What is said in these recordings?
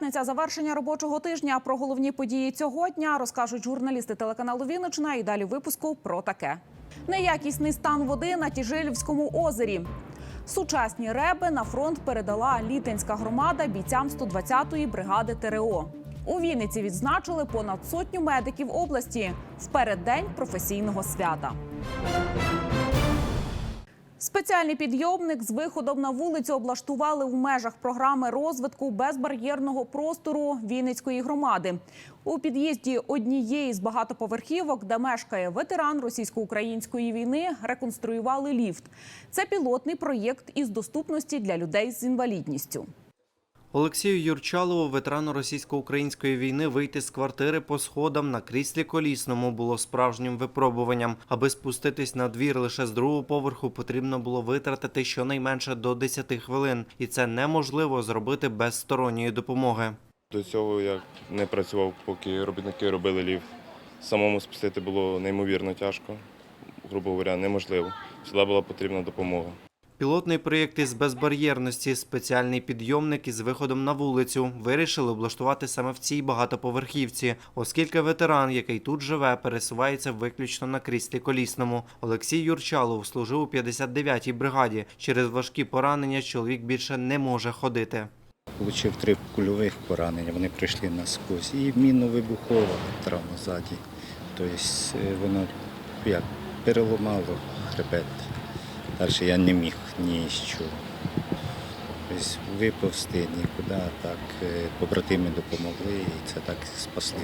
П'ятниця завершення робочого тижня. Про головні події цього дня розкажуть журналісти телеканалу Вінниччина. І далі випуску про таке: неякісний стан води на Тіжилівському озері. Сучасні реби на фронт передала літинська громада бійцям 120-ї бригади ТРО. У Вінниці відзначили понад сотню медиків області в переддень професійного свята. Спеціальний підйомник з виходом на вулицю облаштували в межах програми розвитку безбар'єрного простору Вінницької громади. У під'їзді однієї з багатоповерхівок, де мешкає ветеран російсько-української війни, реконструювали ліфт. Це пілотний проєкт із доступності для людей з інвалідністю. Олексію Юрчалову, ветерану російсько-української війни, вийти з квартири по сходам на кріслі колісному було справжнім випробуванням. Аби спуститись на двір лише з другого поверху, потрібно було витратити щонайменше до 10 хвилин, і це неможливо зробити без сторонньої допомоги. До цього я не працював, поки робітники робили ліфт. Самому спустити було неймовірно тяжко, грубо говоря, неможливо. Сюди була потрібна допомога. Пілотний проєкт із безбар'єрності, спеціальний підйомник із виходом на вулицю вирішили облаштувати саме в цій багатоповерхівці, оскільки ветеран, який тут живе, пересувається виключно на кріслі колісному. Олексій Юрчалов служив у 59-й бригаді. Через важкі поранення чоловік більше не може ходити. Получив три кульових поранення, вони прийшли насквозь. І мінно-вибухова травма ззаді. Тобто е, воно як переламало хребет. Далі я не міг ні з чого. Тобто виповзти нікуди, так е, побратими допомогли і це так спасли.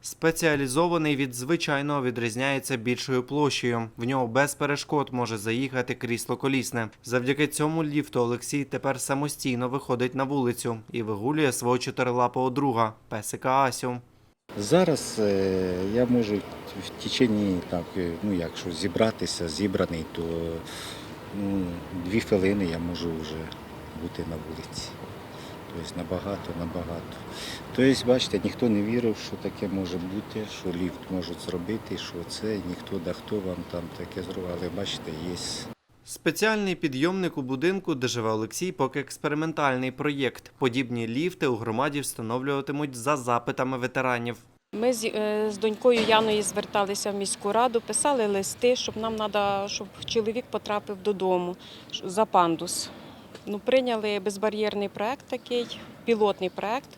Спеціалізований від звичайного відрізняється більшою площею. В нього без перешкод може заїхати крісло колісне. Завдяки цьому ліфту Олексій тепер самостійно виходить на вулицю і вигулює свого чотирилапого друга песика Асю. Зараз е, я можу в течение, так, е, ну якщо зібратися, зібраний, то ну, дві хвилини я можу вже бути на вулиці. Тобто набагато, набагато. Тобто, бачите, ніхто не вірив, що таке може бути, що ліфт можуть зробити, що це, ніхто да хто вам там таке зробив, але бачите, є. Спеціальний підйомник у будинку, де живе Олексій, поки експериментальний проєкт. Подібні ліфти у громаді встановлюватимуть за запитами ветеранів. Ми з, е, з донькою Яною зверталися в міську раду, писали листи, щоб нам треба, щоб чоловік потрапив додому за пандус. Ну, прийняли безбар'єрний проект такий, пілотний проект.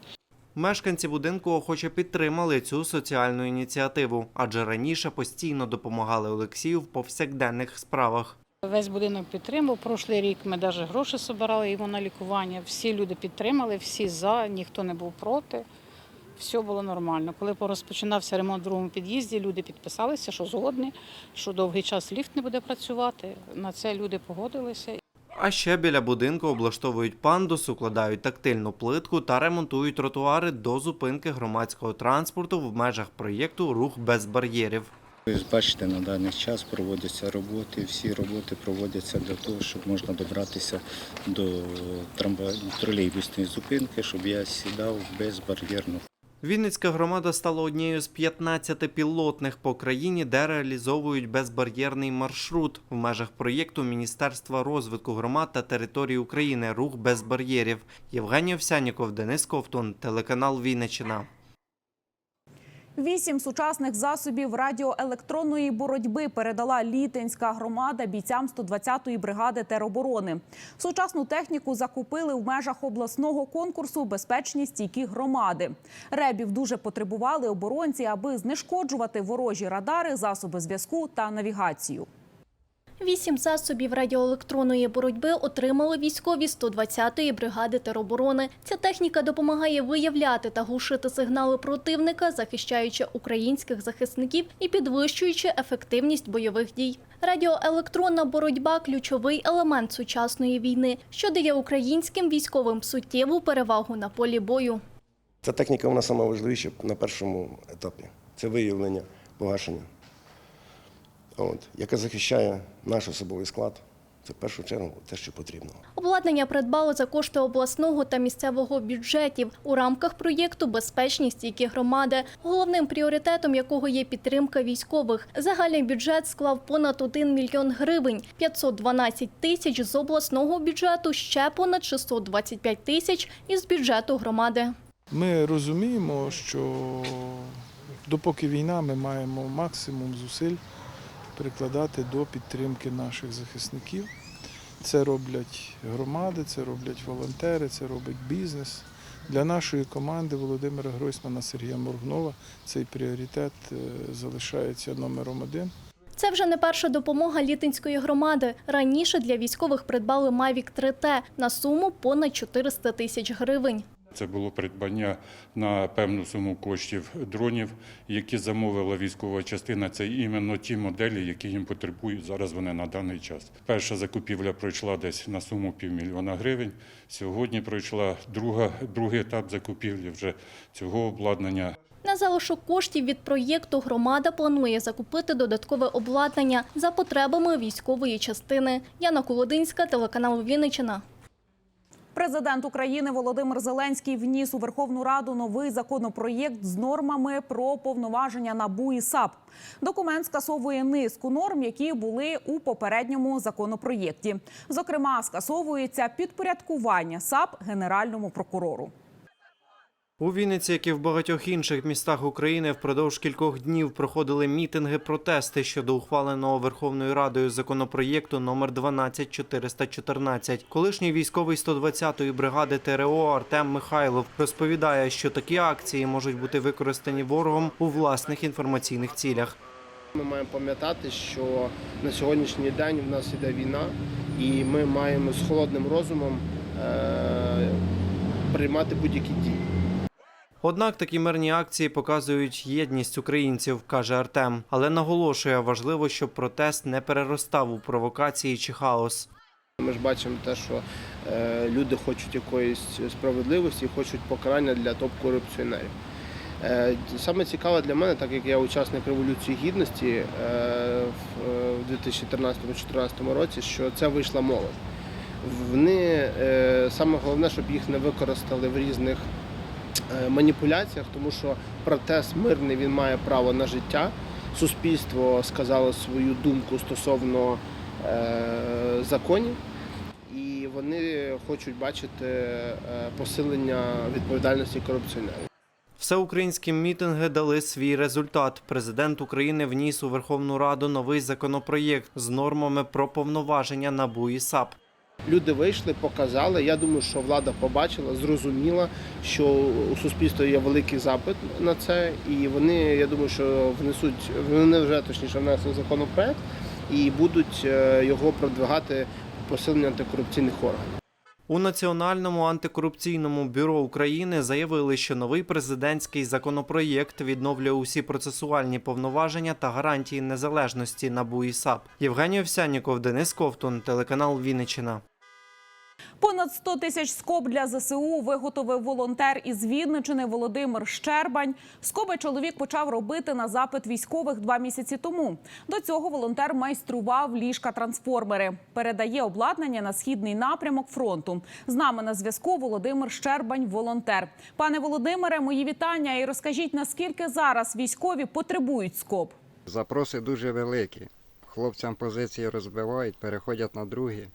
Мешканці будинку охоче підтримали цю соціальну ініціативу, адже раніше постійно допомагали Олексію в повсякденних справах. Весь будинок підтримав. Прошлий рік ми навіть гроші збирали його на лікування. Всі люди підтримали, всі за, ніхто не був проти. Все було нормально. Коли розпочинався ремонт в другому під'їзді, люди підписалися, що згодні, що довгий час ліфт не буде працювати. На це люди погодилися. А ще біля будинку облаштовують пандус, укладають тактильну плитку та ремонтують тротуари до зупинки громадського транспорту в межах проєкту Рух без бар'єрів. Тобто, бачите, на даний час проводяться роботи, всі роботи проводяться для того, щоб можна добратися до тролейбусної зупинки, щоб я сідав безбар'єрно. Вінницька громада стала однією з 15 пілотних по країні, де реалізовують безбар'єрний маршрут в межах проєкту Міністерства розвитку громад та територій України Рух без бар'єрів. Євгеній Овсяніков, Денис Ковтун, телеканал Вінниччина. Вісім сучасних засобів радіоелектронної боротьби передала літинська громада бійцям 120-ї бригади тероборони. Сучасну техніку закупили в межах обласного конкурсу Безпечні стійкі громади. Ребів дуже потребували оборонці, аби знешкоджувати ворожі радари, засоби зв'язку та навігацію. Вісім засобів радіоелектронної боротьби отримали військові 120-ї бригади тероборони. Ця техніка допомагає виявляти та глушити сигнали противника, захищаючи українських захисників і підвищуючи ефективність бойових дій. Радіоелектронна боротьба ключовий елемент сучасної війни, що дає українським військовим суттєву перевагу на полі бою. Ця техніка вона найважливіша на першому етапі. Це виявлення, погашення, От, яке захищає наш особовий склад. Це в першу чергу те, що потрібно. Обладнання придбали за кошти обласного та місцевого бюджетів у рамках проєкту Безпечні стійкі громади, головним пріоритетом якого є підтримка військових. Загальний бюджет склав понад 1 мільйон гривень, 512 тисяч з обласного бюджету, ще понад 625 тисяч із бюджету громади. Ми розуміємо, що допоки війна, ми маємо максимум зусиль прикладати до підтримки наших захисників. Це роблять громади, це роблять волонтери, це робить бізнес. Для нашої команди Володимира Гройсмана, Сергія Моргнова цей пріоритет е, залишається номером один. Це вже не перша допомога літинської громади. Раніше для військових придбали Mavic 3T на суму понад 400 тисяч гривень. Це було придбання на певну суму коштів дронів, які замовила військова частина. Це іменно ті моделі, які їм потребують зараз. Вони на даний час. Перша закупівля пройшла десь на суму півмільйона гривень. Сьогодні пройшла друга, другий етап закупівлі вже цього обладнання. На залишок коштів від проєкту громада планує закупити додаткове обладнання за потребами військової частини. Яна Колодинська, телеканал Вінниччина. Президент України Володимир Зеленський вніс у Верховну Раду новий законопроєкт з нормами про повноваження НАБУ і САП. Документ скасовує низку норм, які були у попередньому законопроєкті. Зокрема, скасовується підпорядкування САП генеральному прокурору. У Вінниці, як і в багатьох інших містах України, впродовж кількох днів проходили мітинги протести щодо ухваленого Верховною Радою законопроєкту номер 12414. Колишній військовий 120-ї бригади ТРО Артем Михайлов розповідає, що такі акції можуть бути використані ворогом у власних інформаційних цілях. Ми маємо пам'ятати, що на сьогоднішній день в нас іде війна, і ми маємо з холодним розумом е- приймати будь-які дії. Однак такі мирні акції показують єдність українців, каже Артем, але наголошує, важливо, щоб протест не переростав у провокації чи хаос. Ми ж бачимо те, що е, люди хочуть якоїсь справедливості, хочуть покарання для топ-корупціонерів. Е, саме цікаве для мене, так як я учасник Революції Гідності е, в, е, в 2013-2014 році, що це вийшла молодь. Вони саме головне, щоб їх не використали в різних маніпуляціях, тому що протест мирний він має право на життя. Суспільство сказало свою думку стосовно е, законів, і вони хочуть бачити е, посилення відповідальності корупціонерів. Всеукраїнські мітинги дали свій результат. Президент України вніс у Верховну Раду новий законопроєкт з нормами про повноваження НАБУ і САП. Люди вийшли, показали. Я думаю, що влада побачила, зрозуміла, що у суспільства є великий запит на це, і вони, я думаю, що внесуть вони вже точніше внесли законопроект і будуть е, його продвигати посилення антикорупційних органів. У Національному антикорупційному бюро України заявили, що новий президентський законопроєкт відновлює усі процесуальні повноваження та гарантії незалежності НАБУ і САП. Євгеній Овсянніков, Денис Ковтун, телеканал Вінниччина. Понад 100 тисяч скоб для ЗСУ виготовив волонтер із Вінничини Володимир Щербань. Скоби чоловік почав робити на запит військових два місяці тому. До цього волонтер майстрував ліжка-трансформери. Передає обладнання на східний напрямок фронту. З нами на зв'язку Володимир Щербань, волонтер. Пане Володимире, мої вітання і розкажіть, наскільки зараз військові потребують скоб. Запроси дуже великі. Хлопцям позиції розбивають, переходять на другі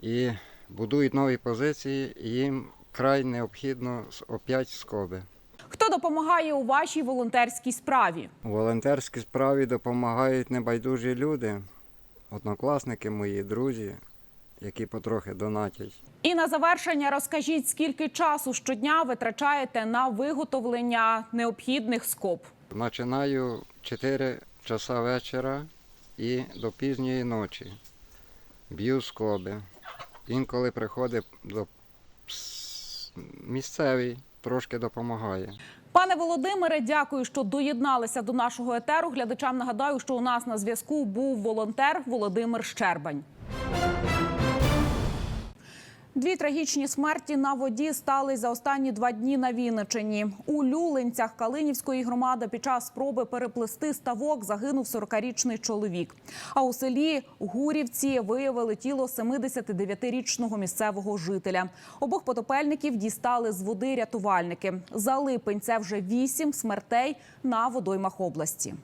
і будують нові позиції, і їм край необхідно опять скоби. Хто допомагає у вашій волонтерській справі? У волонтерській справі допомагають небайдужі люди, однокласники мої, друзі, які потрохи донатять. І на завершення розкажіть, скільки часу щодня витрачаєте на виготовлення необхідних скоб. Починаю 4 часа вечора і до пізньої ночі. Б'ю скоби. Інколи приходить до місцевий, трошки допомагає. Пане Володимире, дякую, що доєдналися до нашого етеру. Глядачам нагадаю, що у нас на зв'язку був волонтер Володимир Щербань. Дві трагічні смерті на воді стали за останні два дні на Вінничині. У Люлинцях Калинівської громади під час спроби переплисти ставок загинув 40-річний чоловік. А у селі Гурівці виявили тіло 79-річного місцевого жителя. Обох потопельників дістали з води рятувальники. За липень це вже вісім смертей на водоймах області.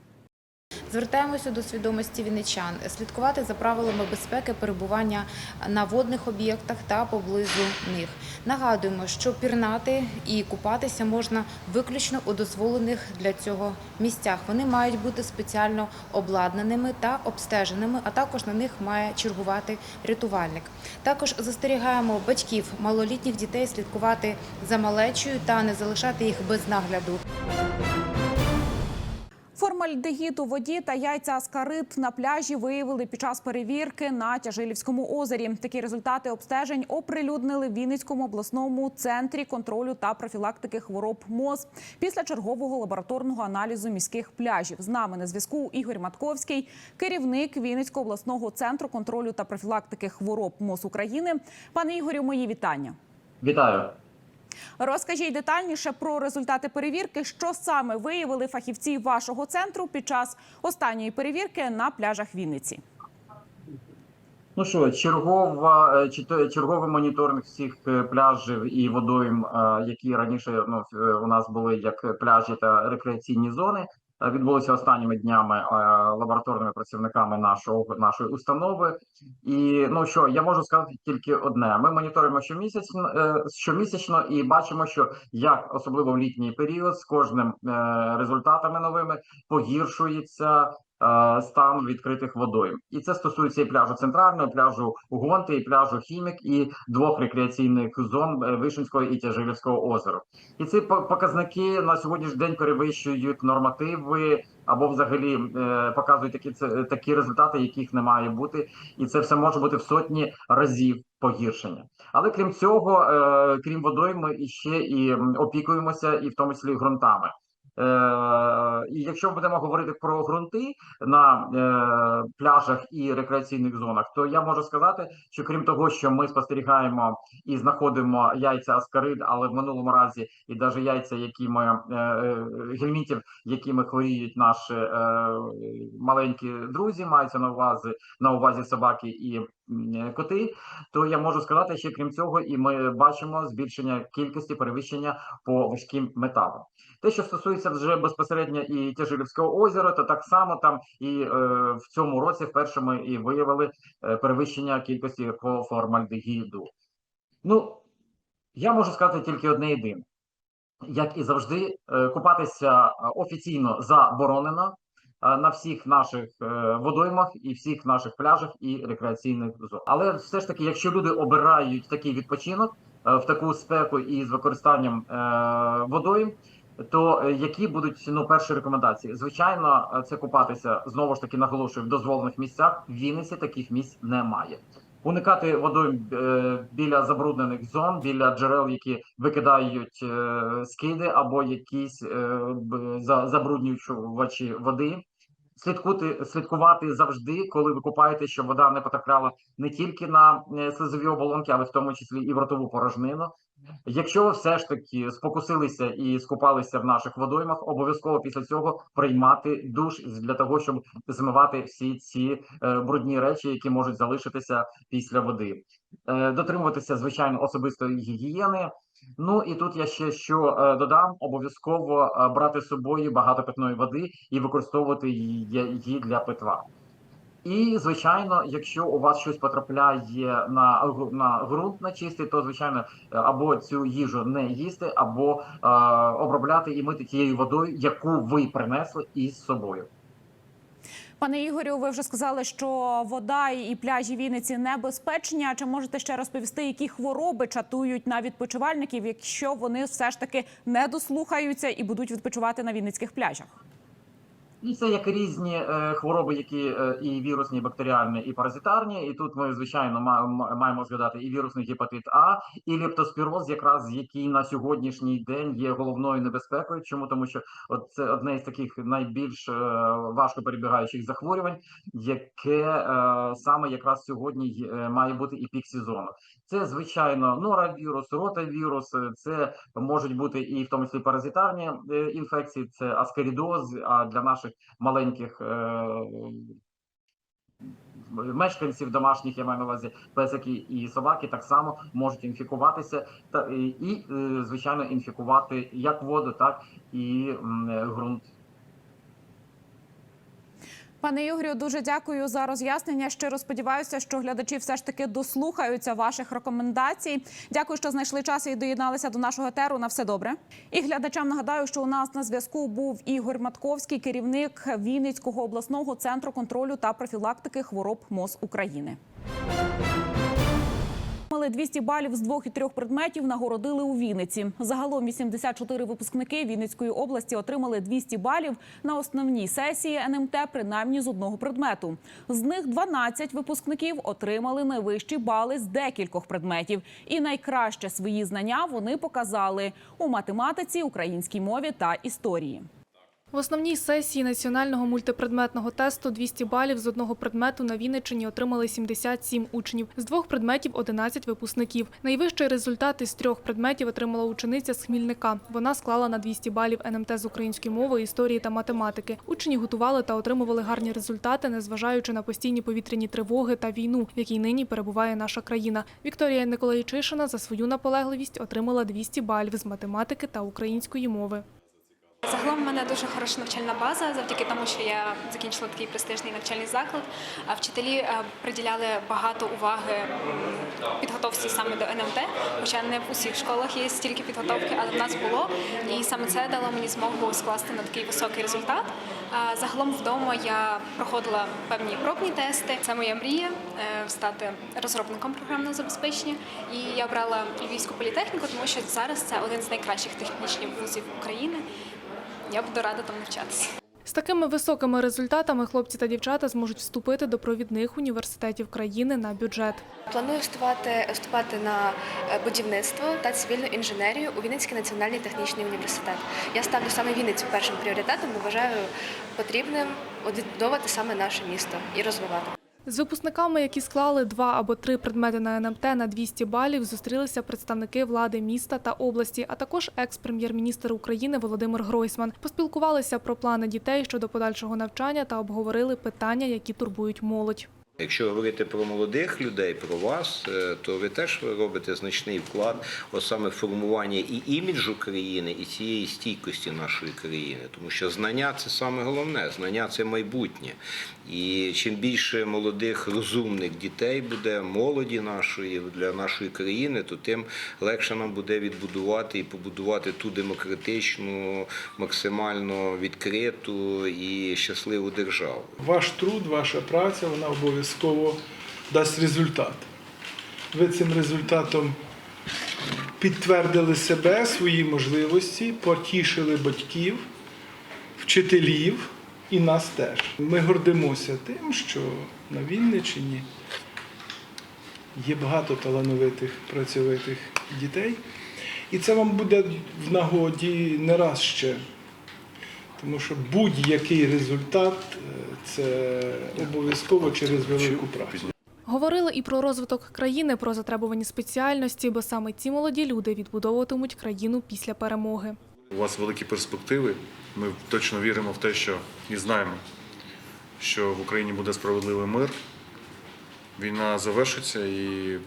Звертаємося до свідомості вінничан слідкувати за правилами безпеки перебування на водних об'єктах та поблизу них. Нагадуємо, що пірнати і купатися можна виключно у дозволених для цього місцях. Вони мають бути спеціально обладнаними та обстеженими, а також на них має чергувати рятувальник. Також застерігаємо батьків малолітніх дітей слідкувати за малечою та не залишати їх без нагляду. Формальдегід у воді та яйця аскарид на пляжі виявили під час перевірки на Тяжилівському озері. Такі результати обстежень оприлюднили в Вінницькому обласному центрі контролю та профілактики хвороб МОЗ після чергового лабораторного аналізу міських пляжів. З нами на зв'язку Ігор Матковський, керівник Вінницького обласного центру контролю та профілактики хвороб МОЗ України. Пане Ігорю, мої вітання. Вітаю. Розкажіть детальніше про результати перевірки, що саме виявили фахівці вашого центру під час останньої перевірки на пляжах Вінниці. Ну що, чергова, е, черговий моніторинг всіх е, пляжів і водойм, е, які раніше ну, у нас були як пляжі та рекреаційні зони, е, відбулося останніми днями е, лабораторними працівниками нашого нашої установи. І ну що я можу сказати тільки одне: ми моніторимо щомісячно, е, щомісячно і бачимо, що як особливо в літній період з кожним результатами новими погіршується стан відкритих водойм. І це стосується і пляжу центрального, пляжу Гонти, і пляжу Хімік, і двох рекреаційних зон е, Вишенського і Тяжилівського озера. І ці по- показники на сьогоднішній день перевищують нормативи або взагалі е, показують такі це такі результати, яких не має бути, і це все може бути в сотні разів погіршення. Але крім цього, е, крім водойм, ми іще і опікуємося, і в тому числі ґрунтами. Е, і якщо ми будемо говорити про ґрунти на е, пляжах і рекреаційних зонах, то я можу сказати, що крім того, що ми спостерігаємо і знаходимо яйця аскарид, але в минулому разі і навіть яйця, якими е, е, гельмінтів, якими хворіють наші маленькі друзі, мається на увазі на увазі собаки і коти, то я можу сказати, що крім цього, і ми бачимо збільшення кількості перевищення по важким металам. Те, що стосується вже безпосередньо і Тяжилівського озера, то так само там і е, в цьому році вперше ми і виявили е, перевищення кількості формальдегіду. Ну, я можу сказати тільки одне єдине. Як і завжди, е, купатися офіційно заборонено на всіх наших водоймах і всіх наших пляжах і рекреаційних зонах. Але все ж таки, якщо люди обирають такий відпочинок в таку спеку і з використанням водойм, то е, які будуть ну перші рекомендації? Звичайно, е, це купатися знову ж таки наголошую в дозволених місцях. В Вінниці таких місць немає. Уникати водою е, біля забруднених зон, біля джерел, які викидають скиди або якісь за- забруднювачі води. Слідкувати, слідкувати завжди, коли ви купаєте, щоб вода не потрапляла не тільки на е, слизові оболонки, але в тому числі і в ротову порожнину. Якщо ви все ж таки спокусилися і скупалися в наших водоймах, обов'язково після цього приймати душ для того, щоб змивати всі ці е, брудні речі, які можуть залишитися після води. Е, дотримуватися звичайно особистої гігієни. Ну і тут я ще що е, додам: обов'язково е, брати з собою багато питної води і використовувати її, для питва. І звичайно, якщо у вас щось потрапляє на на ґрунт на чистий, то звичайно е, або цю їжу не їсти, або е, обробляти і мити тією водою, яку ви принесли із собою. Пане Ігорю, ви вже сказали, що вода і пляжі Вінниці небезпечні. А чи можете ще розповісти, які хвороби чатують на відпочивальників, якщо вони все ж таки не дослухаються і будуть відпочивати на вінницьких пляжах? І це як різні е, хвороби, які е, і вірусні, і бактеріальні, і паразитарні. І тут ми звичайно ма- м- маємо згадати і вірусний гепатит А, і лептоспіроз, якраз який на сьогоднішній день є головною небезпекою. Чому тому, що от це одне з таких найбільш е, важко перебігаючих захворювань, яке е, саме якраз сьогодні е, має бути і пік сезону. Це звичайно норавірус, ротавірус, це можуть бути і в тому числі паразитарні е, інфекції, це аскарідоз. А для наших маленьких е, мешканців домашніх, я маю на увазі песики і собаки, так само можуть інфікуватися та і, е, звичайно інфікувати як воду, так і ґрунт. Пане Югрію, дуже дякую за роз'яснення. Щиро сподіваюся, що глядачі все ж таки дослухаються ваших рекомендацій. Дякую, що знайшли час і доєдналися до нашого етеру. На все добре. І глядачам нагадаю, що у нас на зв'язку був Ігор Матковський, керівник Вінницького обласного центру контролю та профілактики хвороб МОЗ України. Отримали 200 балів з двох і трьох предметів, нагородили у Вінниці. Загалом 84 випускники Вінницької області отримали 200 балів на основній сесії НМТ, принаймні з одного предмету. З них 12 випускників отримали найвищі бали з декількох предметів. І найкраще свої знання вони показали у математиці, українській мові та історії. В основній сесії національного мультипредметного тесту 200 балів з одного предмету на Вінниччині отримали 77 учнів. З двох предметів – 11 випускників. Найвищий результат із трьох предметів отримала учениця з Хмільника. Вона склала на 200 балів НМТ з української мови, історії та математики. Учні готували та отримували гарні результати, незважаючи на постійні повітряні тривоги та війну, в якій нині перебуває наша країна. Вікторія Николайчишина за свою наполегливість отримала 200 балів з математики та української мови. Загалом в мене дуже хороша навчальна база, завдяки тому, що я закінчила такий престижний навчальний заклад. А Вчителі е, приділяли багато уваги підготовці саме до НМТ, хоча не в усіх школах є стільки підготовки, але в нас було. І саме це дало мені змогу скласти на такий високий результат. Загалом вдома я проходила певні пробні тести. Це моя мрія е, стати розробником програмного забезпечення. І я обрала Львівську політехніку, тому що зараз це один з найкращих технічних вузів України. Я буду рада там навчатися. З такими високими результатами хлопці та дівчата зможуть вступити до провідних університетів країни на бюджет. Планую вступати, вступати на е, будівництво та цивільну інженерію у Вінницький національний технічний університет. Я ставлю саме Вінницю першим пріоритетом, бо вважаю потрібним відбудовувати саме наше місто і розвивати. З випускниками, які склали два або три предмети на НМТ на 200 балів, зустрілися представники влади міста та області, а також екс-прем'єр-міністр України Володимир Гройсман. Поспілкувалися про плани дітей щодо подальшого навчання та обговорили питання, які турбують молодь. Якщо говорити про молодих людей, про вас, е, то ви теж робите значний вклад от саме формування і іміджу країни, і цієї стійкості нашої країни. Тому що знання це саме головне, знання це майбутнє. І чим більше молодих розумних дітей буде, молоді нашої для нашої країни, то тим легше нам буде відбудувати і побудувати ту демократичну, максимально відкриту і щасливу державу. Ваш труд, ваша праця, вона обов'язково дасть результат. Ви цим результатом підтвердили себе, свої можливості, потішили батьків, вчителів і нас теж. Ми гордимося тим, що на Вінниччині є багато талановитих працьовитих дітей. І це вам буде в нагоді не раз ще. Тому що будь-який результат е, це обов'язково через велику працю. Говорили і про розвиток країни, про затребувані спеціальності, бо саме ці молоді люди відбудовуватимуть країну після перемоги. У вас великі перспективи. Ми точно віримо в те, що і знаємо, що в Україні буде справедливий мир. Війна завершиться і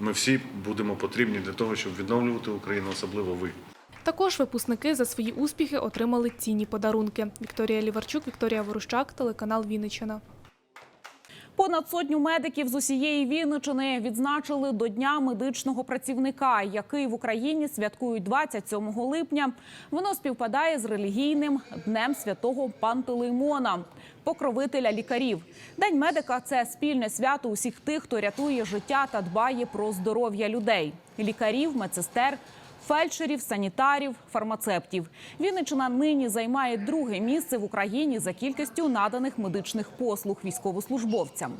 ми всі будемо потрібні для того, щоб відновлювати Україну, особливо ви. Також випускники за свої успіхи отримали цінні подарунки. Вікторія Ліварчук, Вікторія Ворущак, телеканал Вінниччина. Понад сотню медиків з усієї Вінничини відзначили до Дня медичного працівника, який в Україні святкують 27 липня. Воно співпадає з релігійним днем святого Пантелеймона, покровителя лікарів. День медика це спільне свято усіх тих, хто рятує життя та дбає про здоров'я людей лікарів, медсестер. Фельдшерів, санітарів, фармацевтів. Вінниччина нині займає друге місце в Україні за кількістю наданих медичних послуг військовослужбовцям.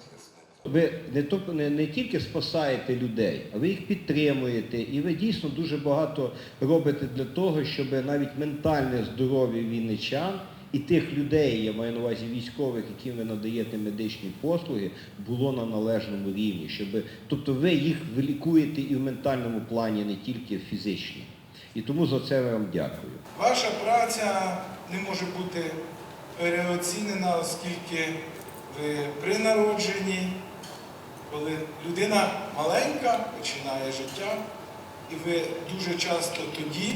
Ви не то не, не тільки спасаєте людей, а ви їх підтримуєте, і ви дійсно дуже багато робите для того, щоб навіть ментальне здоров'я вінничан і тих людей, я маю на увазі військових, яким ви надаєте медичні послуги, було на належному рівні. Щоб, тобто ви їх лікуєте і в ментальному плані, не тільки в фізичному. І тому за це я вам дякую. Ваша праця не може бути переоцінена, оскільки ви при народженні, коли людина маленька починає життя, і ви дуже часто тоді,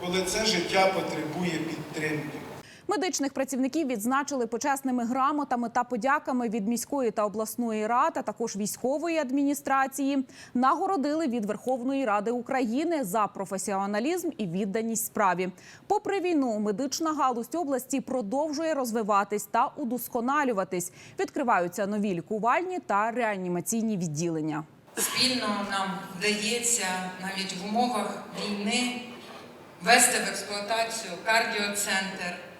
коли це життя потребує підтримки. Медичних працівників відзначили почесними грамотами та подяками від міської та обласної рад, а також військової адміністрації. Нагородили від Верховної Ради України за професіоналізм і відданість справі. Попри війну, медична галузь області продовжує розвиватись та удосконалюватись. Відкриваються нові лікувальні та реанімаційні відділення. Спільно нам вдається навіть в умовах війни ввести в експлуатацію кардіоцентр,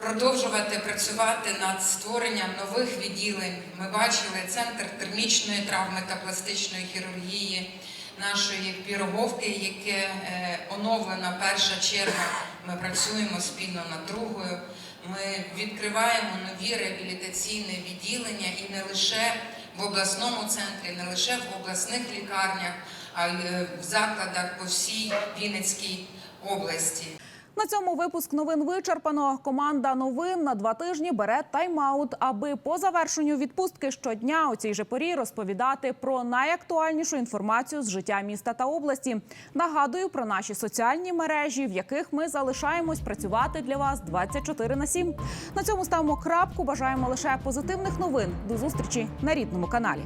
продовжувати працювати над створенням нових відділень. Ми бачили центр термічної травми та пластичної хірургії нашої піроговки, яке е, оновлена перша черга. Ми працюємо спільно над другою. Ми відкриваємо нові реабілітаційні відділення і не лише в обласному центрі, не лише в обласних лікарнях, а й е, в закладах по всій Вінницькій області. На цьому випуск новин вичерпано. Команда новин на два тижні бере тайм-аут, аби по завершенню відпустки щодня у цій же порі розповідати про найактуальнішу інформацію з життя міста та області. Нагадую про наші соціальні мережі, в яких ми залишаємось працювати для вас 24 на 7. На цьому ставимо крапку. Бажаємо лише позитивних новин. До зустрічі на рідному каналі.